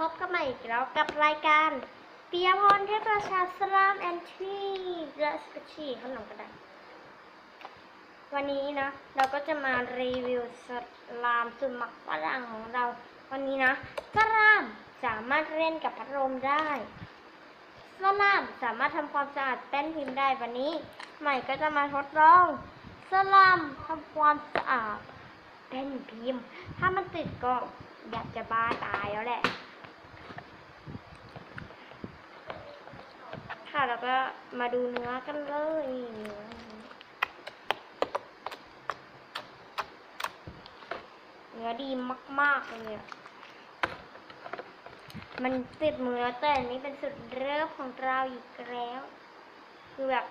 พบกันใหม่อีกแล้วกับรายการเปียพรเทพประชาสลามแอนทีและสปชีขนมกระดาษวันนี้นะ เราก็จะมารีวิวสลามสุดหมักฝรั่งของเรา วันนี้นะสลามสามารถเล่นกับพัดลมได้สลามสามารถทำความสะอาดแป้นพิมพ์ได้วันนี้ ใหม่ก็จะมาทดลองสลามทำความสะอาดแป้นพิมพ์ ถ้ามันติดก็อยากจะบ้าตายแล้วแหละ ค่ะ แล้วก็มาดูเนื้อกันเลยเนื้อเนื้อดีมาก ๆ เลยมันติดมือแล้วแต่นนี้เป็นสุดเริ่มของเราอีกแล้ว คือแบบ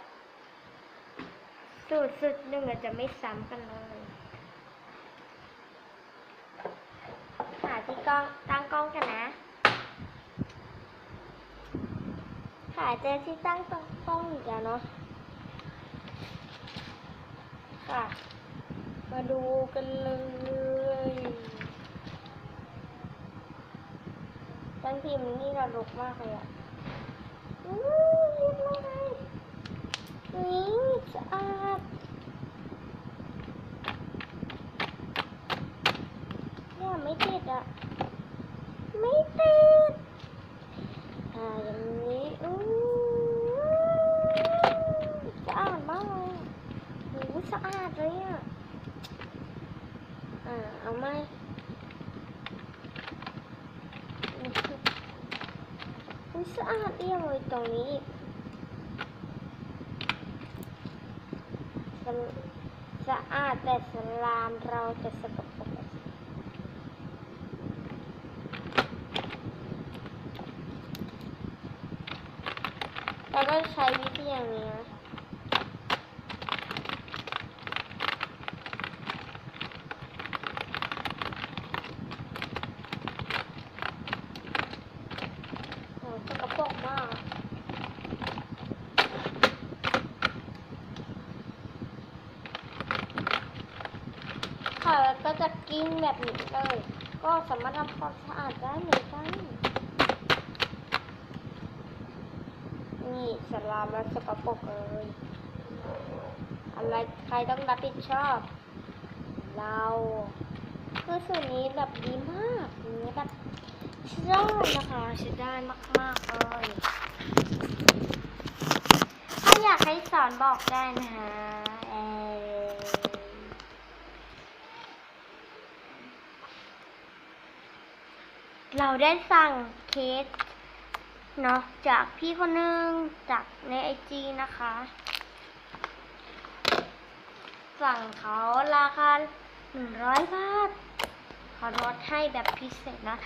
สูตรสุดหนึ่งอาจจะไม่ซ้ำกันเลยหาที่กล้องตั้งกล้องกันนะ หาเจอที่ตั้งตรงกล้องอีกแล้วเนาะค่ะ มาดูกันเลยตั้งทีมนี่เราลุกมากเลยอะอู้เรียบร้อยนี่สะอาดเนี่ยไม่ติดอะไม่ติด อ่าอย่างนี้อู้สะอาดมากเลยโหสะอาดเลยอะ อ่า เอาไหมอุ๊ยสะอาดเอี่ยมเลยตรงนี้สะสะอาดแต่สลามเราจะสกปรกเราก็ใช้วิธีอย่างนี้นะโอ้สกปรกมาก ค่ะแล้วก็ จะกินแบบนี้เลย ก็สามารถทำความสะอาดได้เหมือนกัน นี่สลามและสกปรกเลย อะไรใครต้องรับผิดชอบ เราคือส่วนนี้แบบดีมากนี้แบบใช้ได้นะคะใช้ได้มากๆเลยถ้าอยากให้สอนบอกได้นะคะ เราได้สั่งเคสเนาะจากพี่คนหนึ่งจากในไอจีนะคะ สั่งเขาราคาหนึ่งร้อยบาทเขาลดให้แบบพิเศษนะ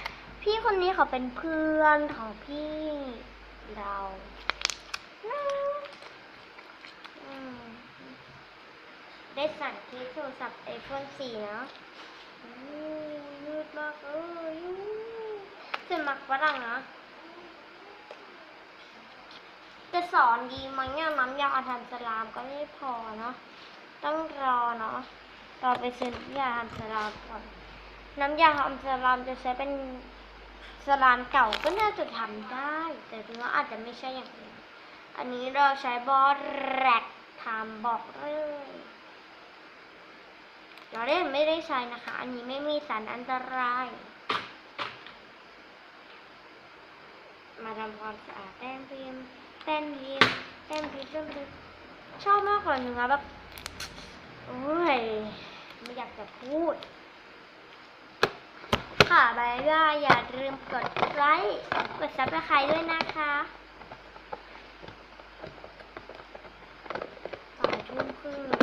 พี่คนนี้เขาเป็นเพื่อนของพี่เราได้สั่งเคสโทรศัพท์ไอโฟน4นาะอู้ยืดมากเลยอู้ นมักฝรั่งนะจะสอนดีไหมเนี่ยน้ำยาอาทันสลามก็ไม่พอเนาะต้องรอเนาะรอไปซื้อน้ำยาอาทันสลามก่อนน้ำยาอาทันสลามจะใช้เป็นสลามเก่าก็น่าจะทำได้ แต่เนื้ออาจจะไม่ใช่อย่างนี้อันนี้เราใช้บอสแรกทำบอกเลยเราเล่นไม่ได้ใช้นะคะ อันนี้ไม่มีสารอันตราย มาทำความสะอาดแต้มพิมพ์แต้มพิมพ์แต้มพิมพ์แต้มพิชอบมากกว่าหนึ่งอะแบบโอ้ยไม่อยากจะพูด ค่ะบายบายอย่าลืมกดไลค์กดซับสไครต์ด้วยนะคะสายทุ่มครึ่ง